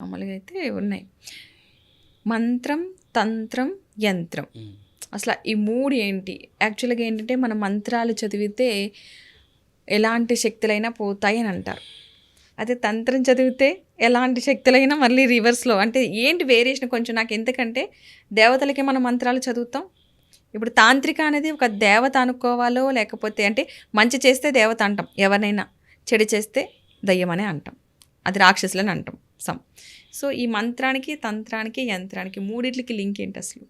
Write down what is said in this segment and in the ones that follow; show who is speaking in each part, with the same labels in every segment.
Speaker 1: మామూలుగా అయితే ఉన్నాయి. మంత్రం తంత్రం యంత్రం. అసలు ఈ మూడు ఏంటి? యాక్చువల్గా ఏంటంటే మన మంత్రాలు చదివితే ఎలాంటి శక్తులైనా పోతాయి అని అంటారు అదే తంత్రం చదివితే ఎలాంటి శక్తులైనా మళ్ళీ రివర్స్లో అంటే ఏంటి వేరియేషన్ కొంచెం నాకు ఎందుకంటే దేవతలకి మనం మంత్రాలు చదువుతాం? ఇప్పుడు తాంత్రిక అనేది ఒక దేవత అనుకోవాలో లేకపోతే అంటే మంచి చేస్తే దేవత అంటాం. ఎవరినైనా చెడు చేస్తే దయ్యమనే అంటాం. అది రాక్షసులని అంటాం. సమ్. సో ఈ మంత్రానికి తంత్రానికి యంత్రానికి మూడిట్లకి లింక్ ఏంటి అసలు?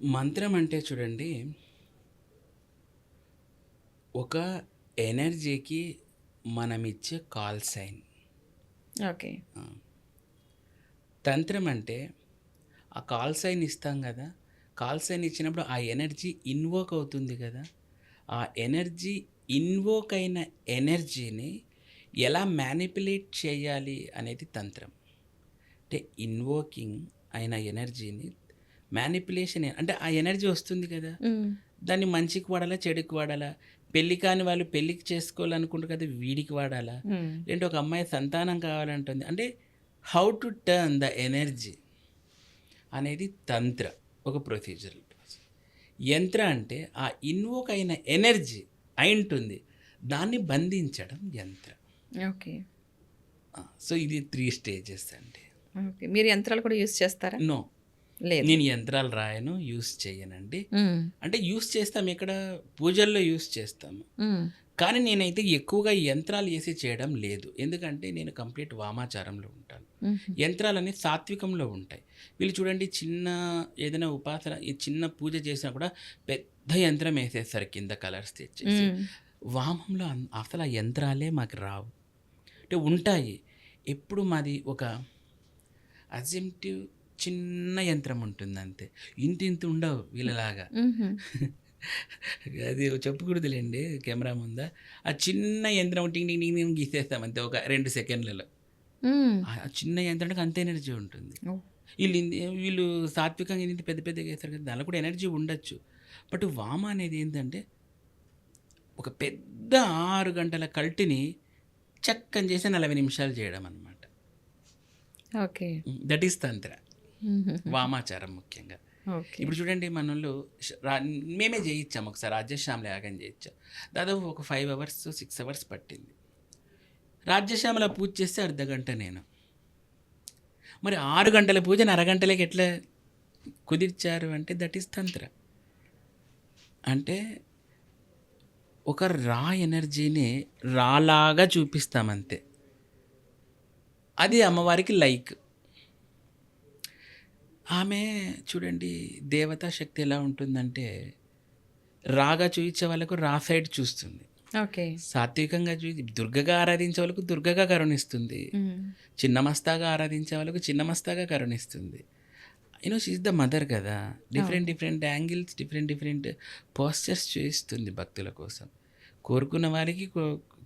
Speaker 2: మంత్రం అంటే చూడండి ఒక ఎనర్జీకి మనం ఇచ్చే కాల్ సైన్.
Speaker 1: ఓకే.
Speaker 2: తంత్రం అంటే ఆ కాల్ సైన్ ఇస్తాం కదా కాల్ సైన్ ఇచ్చినప్పుడు ఆ ఎనర్జీ ఇన్వోక్ అవుతుంది కదా ఆ ఎనర్జీ ఇన్వోక్ అయిన ఎనర్జీని ఎలా మ్యానిపులేట్ చేయాలి అనేది తంత్రం. అంటే ఇన్వోకింగ్ అయిన ఎనర్జీని మ్యానిపులేషన్ అంటే ఆ ఎనర్జీ వస్తుంది కదా. దాన్ని మంచికి వాడాలా చెడుకి వాడాలా? పెళ్ళి కాని వాళ్ళు పెళ్ళికి చేసుకోవాలనుకుంటారు కదా వీడికి వాడాలా? లేదంటే ఒక అమ్మాయి సంతానం కావాలంటుంది. అంటే how to turn the energy అనేది తంత్ర ఒక ప్రొసీజర్ యంత్ర అంటే ఆ ఇన్వోక్ అయిన ఎనర్జీ అయి ఉంటుంది. దాన్ని బంధించడం యంత్ర.
Speaker 1: ఓకే.
Speaker 2: సో ఇది త్రీ స్టేజెస్ అండి.
Speaker 1: ఓకే. మీరు యంత్రాలు కూడా యూస్ చేస్తారా?
Speaker 2: నో.
Speaker 1: లేదు.
Speaker 2: నేను యంత్రాలు రాయను యూస్ చేయనండి. అంటే యూస్ చేస్తాం ఇక్కడ పూజల్లో యూస్ చేస్తాము కానీ నేనైతే ఎక్కువగా యంత్రాలు వేసి చేయడం లేదు. ఎందుకంటే నేను కంప్లీట్ వామాచారంలో ఉంటాను. యంత్రాలన్నీ సాత్వికంలో ఉంటాయి. వీళ్ళు చూడండి చిన్న ఏదైనా ఉపాసన ఈ చిన్న పూజ చేసినా కూడా పెద్ద యంత్రం వేసేస్తారు కింద కలర్స్ తెచ్చేసి. వామంలో అసలు ఆ యంత్రాలే మాకు రావు. అంటే ఉంటాయి. ఎప్పుడు మాది ఒక అజెంటివ్ చిన్న యంత్రం ఉంటుంది అంతే ఇంత ఇంత ఉండవు వీళ్ళలాగా. అది చెప్పకూడదులేండి కెమెరా ముందా. ఆ చిన్న యంత్రం టింగ్ టింగ్ టింగ్ గీసేస్తాం అంతే ఒక రెండు సెకండ్లలో. ఆ చిన్న యంత్రానికి అంత ఎనర్జీ ఉంటుంది. వీళ్ళు వీళ్ళు సాత్వికంగా ఇంత పెద్ద పెద్దగా వేస్తారు కదా దానిలో కూడా ఎనర్జీ ఉండొచ్చు. బట్ వామ అనేది ఏంటంటే ఒక పెద్ద ఆరు గంటల కల్టిని చక్కని చేసి నలభై నిమిషాలు చేయడం అనమాట
Speaker 1: ఓకే.
Speaker 2: దట్ ఈస్ తంత్ర. వామాచారం ముఖ్యంగా. ఇప్పుడు చూడండి మన వాళ్ళు ష- రా- మేమే చేయించాం ఒకసారి రాజ్యశ్యామల యాగం చేయించాం దాదాపు ఒక ఫైవ్ అవర్స్ సిక్స్ అవర్స్ పట్టింది. రాజ్యశ్యామల పూజ చేస్తే అర్ధ గంట నేను. మరి ఆరు గంటల పూజను అరగంటలకి ఎట్లా కుదిర్చారు అంటే దట్ ఈస్ తంత్ర. అంటే ఒక రా ఎనర్జీని రాలాగా చూపిస్తాం అంతే అది అమ్మవారికి లైక్. ఆమె చూడండి దేవతా శక్తి ఎలా ఉంటుందంటే రాగా చూపించే వాళ్ళకు రా సైడ్ చూస్తుంది.
Speaker 1: ఓకే.
Speaker 2: సాత్వికంగా చూసి దుర్గగా ఆరాధించే వాళ్ళకు దుర్గగా కరుణిస్తుంది. చిన్నమస్తాగా ఆరాధించే వాళ్ళకు చిన్నమస్తాగా కరుణిస్తుంది. You know she the mother కదా. Different different angles different different postures చూపిస్తుంది భక్తుల కోసం. కోరుకున్న వారికి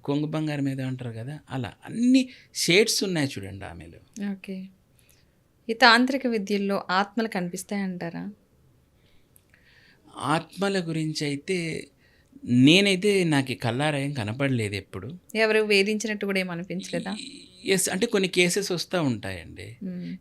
Speaker 2: కొంగు బంగారం మీద అంటారు కదా అలా అన్ని షేడ్స్ ఉన్నాయి చూడండి ఆమెలో.
Speaker 1: ఓకే. ఈ తాంత్రిక విద్యల్లో ఆత్మలు కనిపిస్తాయంటారా?
Speaker 2: ఆత్మల గురించి అయితే నేనైతే నాకు కల్లారాయం కనపడలేదు ఎప్పుడు.
Speaker 1: ఎవరు వేధించినట్టు కూడా ఏమనిపించలేదా
Speaker 2: ఎస్ అంటే కొన్ని కేసెస్ వస్తూ ఉంటాయండి.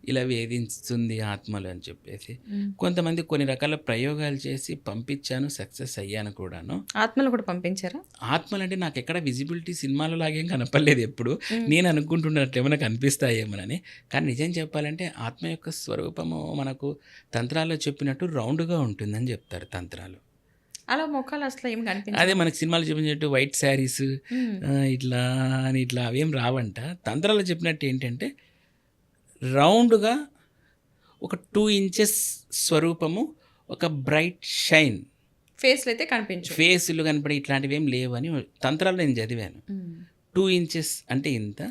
Speaker 2: ఇలా వేధిస్తుంది ఆత్మలు అని చెప్పేసి. కొంతమంది కొన్ని రకాల ప్రయోగాలు చేసి పంపించాను సక్సెస్ అయ్యాను కూడాను.
Speaker 1: ఆత్మలు కూడా పంపించారా?
Speaker 2: ఆత్మలు అంటే నాకు ఎక్కడ విజిబిలిటీ సినిమాలో లాగేం కనపడలేదు ఎప్పుడు. నేను అనుకుంటున్నట్లు ఏమైనా కనిపిస్తాయేమోనని. కానీ నిజం చెప్పాలంటే ఆత్మ యొక్క స్వరూపము మనకు తంత్రాల్లో చెప్పినట్టు రౌండ్గా ఉంటుందని చెప్తారు తంత్రాలు.
Speaker 1: అలా మొక్కలు అసలు ఏం కనిపించదు
Speaker 2: అదే మనకి సినిమాలు చెప్పినట్టు వైట్ శారీస్ ఇట్లా అని ఇట్లా అవేం రావంట. తంత్రాలు చెప్పినట్టు ఏంటంటే రౌండ్గా ఒక టూ ఇంచెస్ స్వరూపము ఒక బ్రైట్ షైన్
Speaker 1: ఫేస్లు అయితే కనిపించు
Speaker 2: ఫేసులు కనపడి ఇట్లాంటివి ఏం లేవు అని తంత్రాలు నేను చదివాను. టూ ఇంచెస్ అంటే ఇంత.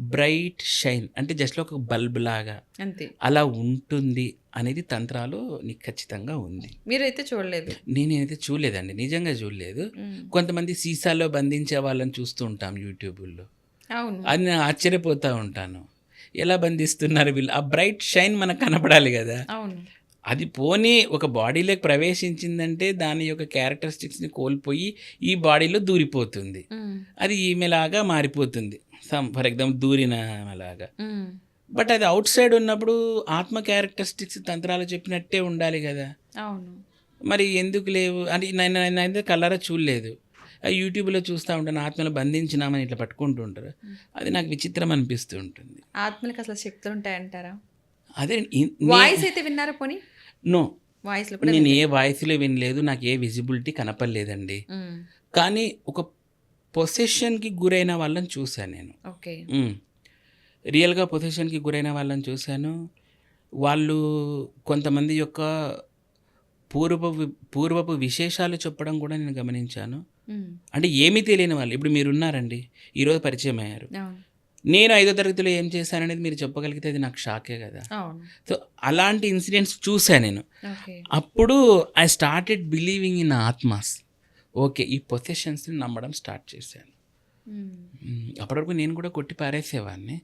Speaker 2: బ్రైట్ షైన్ అంటే జస్ట్ ఒక బల్బ్ లాగా
Speaker 1: అంతే.
Speaker 2: అలా ఉంటుంది అనేది తంత్రాలు నీకు ఖచ్చితంగా ఉంది.
Speaker 1: మీరైతే చూడలేదు.
Speaker 2: నేనైతే చూడలేదండి. నిజంగా చూడలేదు. కొంతమంది సీసాల్లో బంధించే వాళ్ళని చూస్తూ ఉంటాం యూట్యూబుల్లో.
Speaker 1: అవును.
Speaker 2: అది నేను ఆశ్చర్యపోతూ ఉంటాను. ఎలా బంధిస్తున్నారు వీళ్ళు? ఆ బ్రైట్ షైన్ మనకు కనపడాలి కదా.
Speaker 1: అవును.
Speaker 2: అది పోనీ ఒక బాడీలోకి ప్రవేశించిందంటే దాని యొక్క క్యారెక్టరిస్టిక్స్ని కోల్పోయి ఈ బాడీలో దూరిపోతుంది. అది ఈమెలాగా మారిపోతుంది. సమ్ ఫర్ ఎగ్జాంపుల్ దూరిన లాగా.
Speaker 1: మ్మ్.
Speaker 2: బట్ అది అవుట్ సైడ్ ఉన్నప్పుడు ఆత్మ క్యారెక్టరిస్టిక్స్ తంత్రాలు చెప్పినట్టే ఉండాలి కదా.
Speaker 1: అవును.
Speaker 2: మరి ఎందుకు లేవు? అంటే నేను నేనైతే కలరా చూడలేదు. యూట్యూబ్లో చూస్తూ ఉంటాను ఆత్మలు బంధించినామని ఇట్లా పట్టుకుంటూ ఉంటారు. అది నాకు విచిత్రం అనిపిస్తూ ఉంటుంది.
Speaker 1: ఆత్మలకు అసలు శక్తులు ఉంటాయంటారా?
Speaker 2: అదే
Speaker 1: వాయిస్ అయితే విన్నారా పోనీ?
Speaker 2: నో
Speaker 1: వాయిస్లో
Speaker 2: నేను ఏ వాయిస్లో వినలేదు నాకు ఏ విజిబిలిటీ కనపడలేదండి.
Speaker 1: మ్మ్.
Speaker 2: కానీ ఒక పొసెషన్కి గురైన వాళ్ళని చూశాను నేను.
Speaker 1: ఓకే.
Speaker 2: రియల్గా పొజిషన్కి గురైన వాళ్ళని చూశాను. వాళ్ళు కొంతమంది యొక్క పూర్వపు పూర్వపు విశేషాలు చెప్పడం కూడా నేను గమనించాను. అంటే ఏమీ తెలియని వాళ్ళు ఇప్పుడు మీరు ఉన్నారండి ఈరోజు పరిచయం అయ్యారు. నేను ఐదో తరగతిలో ఏం చేశాననేది మీరు చెప్పగలిగితే అది నాకు షాకే కదా. సో అలాంటి ఇన్సిడెంట్స్ చూశాను నేను. అప్పుడు ఐ స్టార్టెడ్ బిలీవింగ్ ఇన్ ఆత్మాస్. ఓకే ఈ పొసెషన్స్ని నమ్మడం స్టార్ట్ చేశాను
Speaker 1: మ్మ్.
Speaker 2: మ్మ్. అప్పటి వరకు నేను కూడా కొట్టి పారేసేవాడిని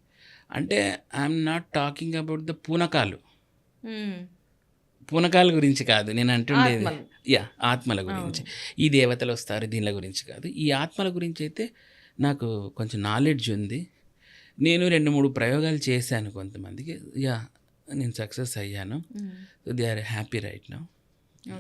Speaker 2: అంటే I'm not talking about the పూనకాలు
Speaker 1: hmm.
Speaker 2: పూనకాల గురించి కాదు నేను అంటుండేది. యా ఆత్మల గురించి ఈ దేవతలు వస్తారు దీనిల గురించి కాదు ఈ ఆత్మల గురించి అయితే నాకు కొంచెం నాలెడ్జ్ ఉంది నేను రెండు మూడు ప్రయోగాలు చేశాను కొంతమందికి యా నేను సక్సెస్ అయ్యాను. So they are happy right now